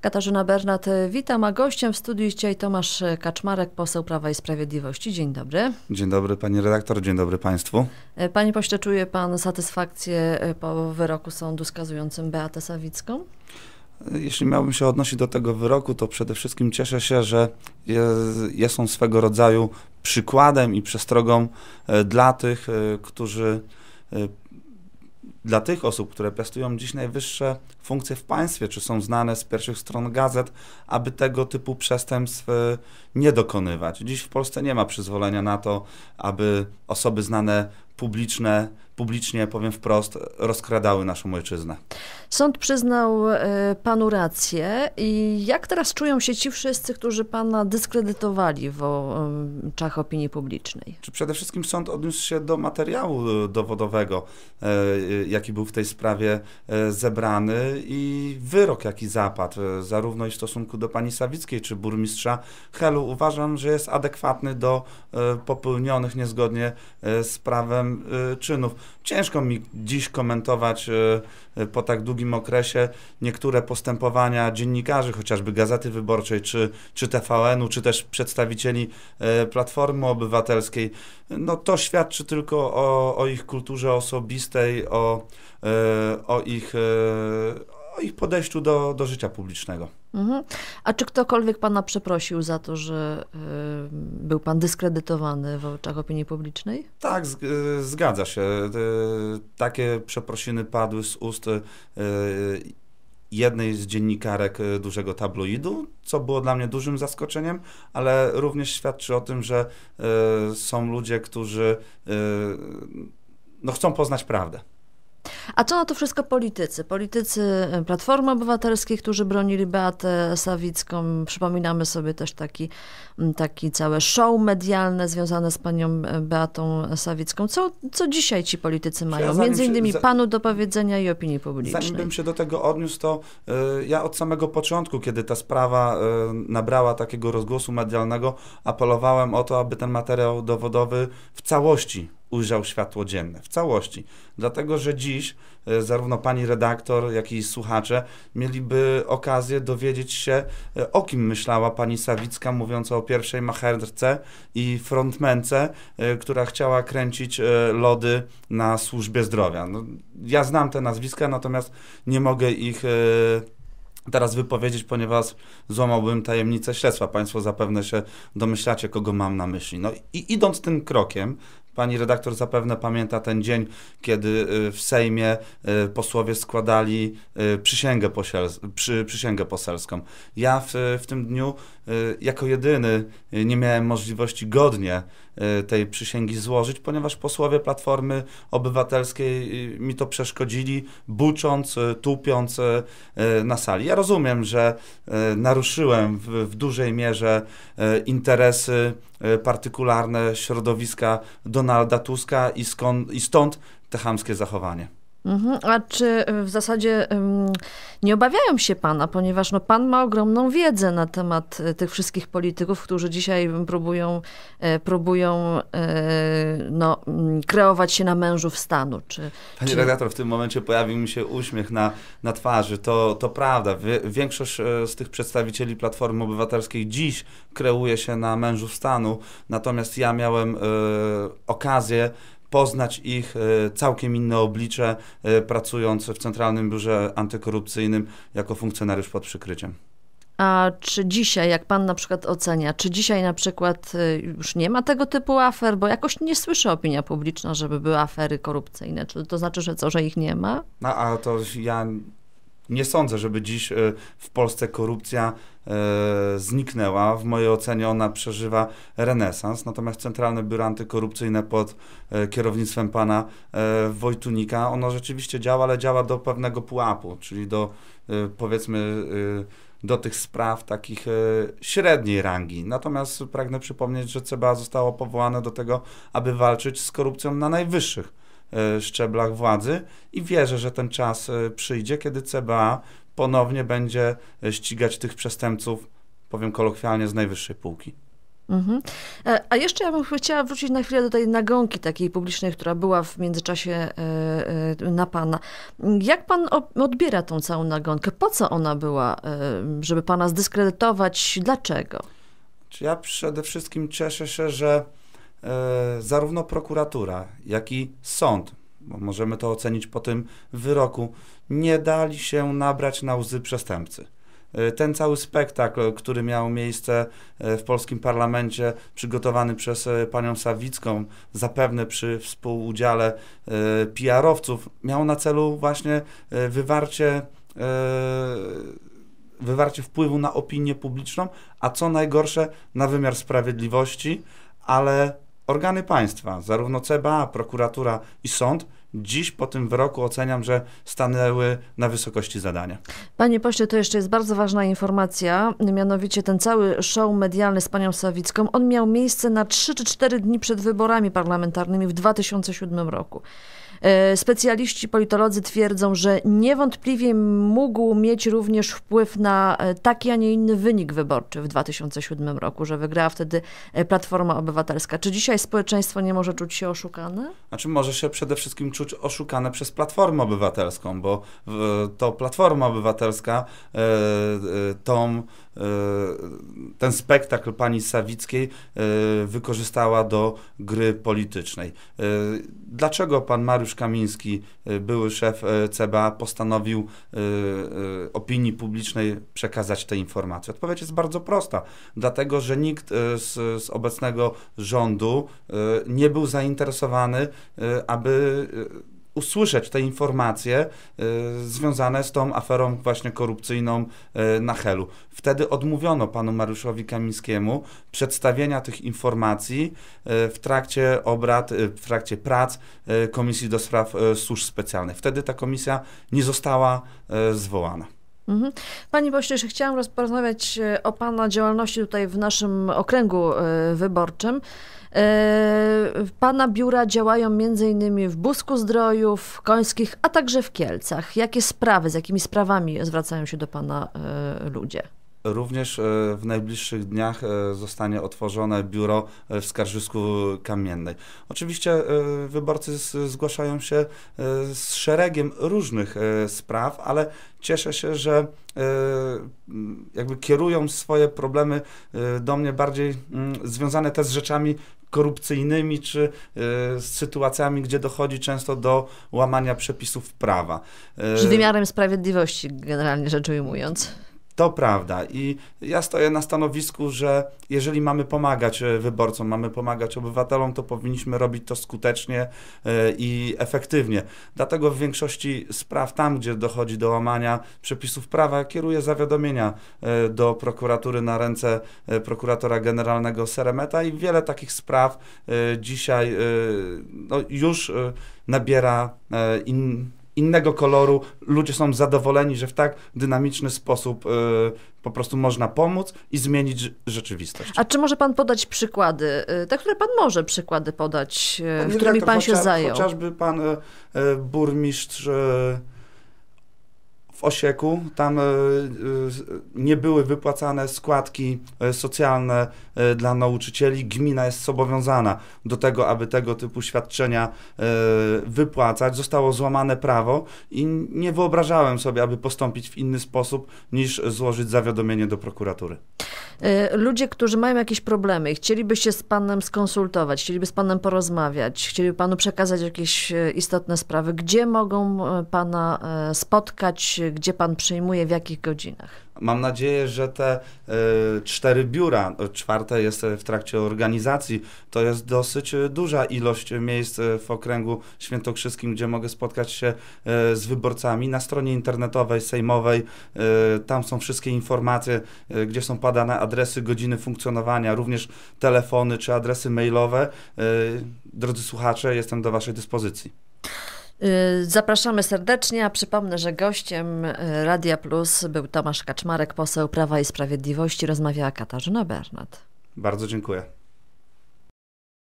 Katarzyna Bernat, witam, a gościem w studiu dzisiaj Tomasz Kaczmarek, poseł Prawa i Sprawiedliwości. Dzień dobry. Dzień dobry pani redaktor, dzień dobry państwu. Panie pośle, czuje pan satysfakcję po wyroku sądu skazującym Beatę Sawicką? Jeśli miałbym się odnosić do tego wyroku, to przede wszystkim cieszę się, że jest on swego rodzaju przykładem i przestrogą e, dla tych, e, którzy e, dla tych osób, które piastują dziś najwyższe funkcje w państwie, czy są znane z pierwszych stron gazet, aby tego typu przestępstw nie dokonywać. Dziś w Polsce nie ma przyzwolenia na to, aby osoby znane publiczne, publicznie, powiem wprost, rozkradały naszą ojczyznę. Sąd przyznał y, panu rację. I jak teraz czują się ci wszyscy, którzy pana dyskredytowali w oczach opinii publicznej? Czy przede wszystkim sąd odniósł się do materiału e, dowodowego, jaki był w tej sprawie y, zebrany i wyrok, jaki zapadł, zarówno i w stosunku do pani Sawickiej czy burmistrza Helu, uważam, że jest adekwatny do popełnionych niezgodnie z prawem czynów. Ciężko mi dziś komentować po tak długim okresie niektóre postępowania dziennikarzy, chociażby Gazety Wyborczej, czy, czy TVN-u, czy też przedstawicieli Platformy Obywatelskiej. No to świadczy tylko o, o ich kulturze osobistej, o, o ich o ich podejściu do, do życia publicznego. Mhm. A czy ktokolwiek pana przeprosił za to, że y, był pan dyskredytowany w oczach opinii publicznej? Tak, z, y, zgadza się. Y, takie przeprosiny padły z ust jednej z dziennikarek dużego tabloidu, co było dla mnie dużym zaskoczeniem, ale również świadczy o tym, że są ludzie, którzy no, chcą poznać prawdę. A co na to wszystko politycy? Politycy e, Platformy Obywatelskiej, którzy bronili Beatę Sawicką. Przypominamy sobie też taki, taki całe show medialne związane z panią e, Beatą Sawicką. Co, co dzisiaj ci politycy mają? Ja Między innymi się, panu do powiedzenia i opinii publicznej. Zanim bym się do tego odniósł, to y, ja od samego początku, kiedy ta sprawa y, nabrała takiego rozgłosu medialnego, apelowałem o to, aby ten materiał dowodowy w całości ujrzał światło dzienne w całości. Dlatego, że dziś e, zarówno pani redaktor, jak i słuchacze mieliby okazję dowiedzieć się, e, o kim myślała pani Sawicka, mówiąc o pierwszej macherce i frontmence, e, która chciała kręcić lody na służbie zdrowia. No, ja znam te nazwiska, natomiast nie mogę ich teraz wypowiedzieć, ponieważ złamałbym tajemnicę śledztwa. Państwo zapewne się domyślacie, kogo mam na myśli. No i idąc tym krokiem, Pani redaktor zapewne pamięta ten dzień, kiedy y, w Sejmie y, posłowie składali y, przysięgę, przy, przysięgę poselską. Ja w, w tym dniu jako jedyny nie miałem możliwości godnie tej przysięgi złożyć, ponieważ posłowie Platformy Obywatelskiej mi to przeszkodzili, bucząc, tupiąc na sali. Ja rozumiem, że naruszyłem w, w dużej mierze interesy partykularne środowiska Donalda Tuska i, skąd, i stąd te chamskie zachowanie. Mhm. A czy w zasadzie nie obawiają się pana, ponieważ no, pan ma ogromną wiedzę na temat e, tych wszystkich polityków, którzy dzisiaj próbują, e, próbują e, no, kreować się na mężów stanu? Czy, Panie czy... redaktor, w tym momencie pojawił mi się uśmiech na, na twarzy. To, to prawda. Większość z tych przedstawicieli Platformy Obywatelskiej dziś kreuje się na mężów stanu, natomiast ja miałem okazję poznać ich e, całkiem inne oblicze, e, pracując w Centralnym Biurze Antykorupcyjnym jako funkcjonariusz pod przykryciem. A czy dzisiaj, jak pan na przykład ocenia, czy dzisiaj na przykład e, już nie ma tego typu afer, bo jakoś nie słyszy opinia publiczna, żeby były afery korupcyjne? Czy to znaczy, że co, że ich nie ma? No, a to ja nie sądzę, żeby dziś w Polsce korupcja E, zniknęła. W mojej ocenie ona przeżywa renesans. Natomiast Centralne Biuro Antykorupcyjne pod e, kierownictwem pana e, Wojtunika, ono rzeczywiście działa, ale działa do pewnego pułapu, czyli do powiedzmy do tych spraw takich średniej rangi. Natomiast pragnę przypomnieć, że CBA zostało powołane do tego, aby walczyć z korupcją na najwyższych szczeblach władzy i wierzę, że ten czas przyjdzie, kiedy CBA ponownie będzie ścigać tych przestępców, powiem kolokwialnie, z najwyższej półki. Mhm. E, a jeszcze ja bym chciała wrócić na chwilę do tej nagonki takiej publicznej, która była w międzyczasie e, e, na pana. Jak pan odbiera tą całą nagonkę? Po co ona była? Żeby pana zdyskredytować? Dlaczego? Ja przede wszystkim cieszę się, że zarówno prokuratura, jak i sąd, bo możemy to ocenić po tym wyroku, nie dali się nabrać na łzy przestępcy. E, ten cały spektakl, który miał miejsce e, w polskim parlamencie, przygotowany przez e, panią Sawicką, zapewne przy współudziale PR-owców, miał na celu właśnie wywarcie wywarcie wpływu na opinię publiczną, a co najgorsze, na wymiar sprawiedliwości, ale organy państwa, zarówno CBA, prokuratura i sąd, dziś po tym wyroku oceniam, że stanęły na wysokości zadania. Panie pośle, to jeszcze jest bardzo ważna informacja, mianowicie ten cały show medialny z panią Sawicką, on miał miejsce na 3 czy 4 dni przed wyborami parlamentarnymi w 2007 roku. E, specjaliści, politolodzy twierdzą, że niewątpliwie mógł mieć również wpływ na e, taki, a nie inny wynik wyborczy w 2007 roku, że wygrała wtedy e, Platforma Obywatelska. Czy dzisiaj społeczeństwo nie może czuć się oszukane? Znaczy może się przede wszystkim czuć oszukane przez Platformę Obywatelską, bo to Platforma Obywatelska tą ten spektakl pani Sawickiej wykorzystała do gry politycznej. Dlaczego pan Mariusz Kamiński, y, były szef y, CBA, postanowił y, opinii publicznej przekazać te informacje? Odpowiedź jest bardzo prosta. Dlatego, że nikt z, z obecnego rządu nie był zainteresowany, aby usłyszeć te informacje y, związane z tą aferą właśnie korupcyjną y, na Helu. Wtedy odmówiono panu Mariuszowi Kamińskiemu przedstawienia tych informacji y, w trakcie obrad, w trakcie prac Komisji do Spraw Służb Specjalnych. Wtedy ta komisja nie została zwołana. Mhm. Pani pośle, chciałam porozmawiać o Pana działalności tutaj w naszym okręgu wyborczym. E, pana biura działają m.in. w Busku Zdrojów, Końskich, a także w Kielcach. Jakie sprawy, z jakimi sprawami zwracają się do Pana e, ludzie? Również e, w najbliższych dniach zostanie otworzone biuro w Skarżysku Kamiennej. Oczywiście wyborcy zgłaszają się z szeregiem różnych spraw, ale cieszę się, że jakby kierują swoje problemy do mnie bardziej mm, związane te z rzeczami korupcyjnymi, czy z sytuacjami, gdzie dochodzi często do łamania przepisów prawa. Z wymiarem sprawiedliwości, generalnie rzecz ujmując. To prawda i ja stoję na stanowisku, że jeżeli mamy pomagać e, wyborcom, mamy pomagać obywatelom, to powinniśmy robić to skutecznie e, i efektywnie. Dlatego w większości spraw, tam gdzie dochodzi do łamania przepisów prawa, kieruję zawiadomienia e, do prokuratury na ręce prokuratora generalnego Seremeta i wiele takich spraw dzisiaj no, już nabiera in, innego koloru. Ludzie są zadowoleni, że w tak dynamiczny sposób y, po prostu można pomóc i zmienić rzeczywistość. A czy może pan podać przykłady, y, te, które pan może przykłady podać, y, którymi pan się zajął? Chociażby pan burmistrz w Osieku. Tam e, e, nie były wypłacane składki e, socjalne dla nauczycieli. Gmina jest zobowiązana do tego, aby tego typu świadczenia wypłacać. Zostało złamane prawo i nie wyobrażałem sobie, aby postąpić w inny sposób niż złożyć zawiadomienie do prokuratury. Ludzie, którzy mają jakieś problemy chcieliby się z panem skonsultować, chcieliby z panem porozmawiać, chcieliby panu przekazać jakieś istotne sprawy, gdzie mogą pana spotkać, gdzie pan przyjmuje, w jakich godzinach? Mam nadzieję, że te y, cztery biura, czwarte jest w trakcie organizacji, to jest dosyć duża ilość miejsc w okręgu świętokrzyskim, gdzie mogę spotkać się y, z wyborcami. Na stronie internetowej, sejmowej, y, tam są wszystkie informacje, gdzie są podane adresy, godziny funkcjonowania, również telefony czy adresy mailowe. Drodzy słuchacze, jestem do Waszej dyspozycji. Y, zapraszamy serdecznie, a przypomnę, że gościem y, Radia Plus był Tomasz Kaczmarek, poseł Prawa i Sprawiedliwości. Rozmawiała Katarzyna Bernat. Bardzo dziękuję.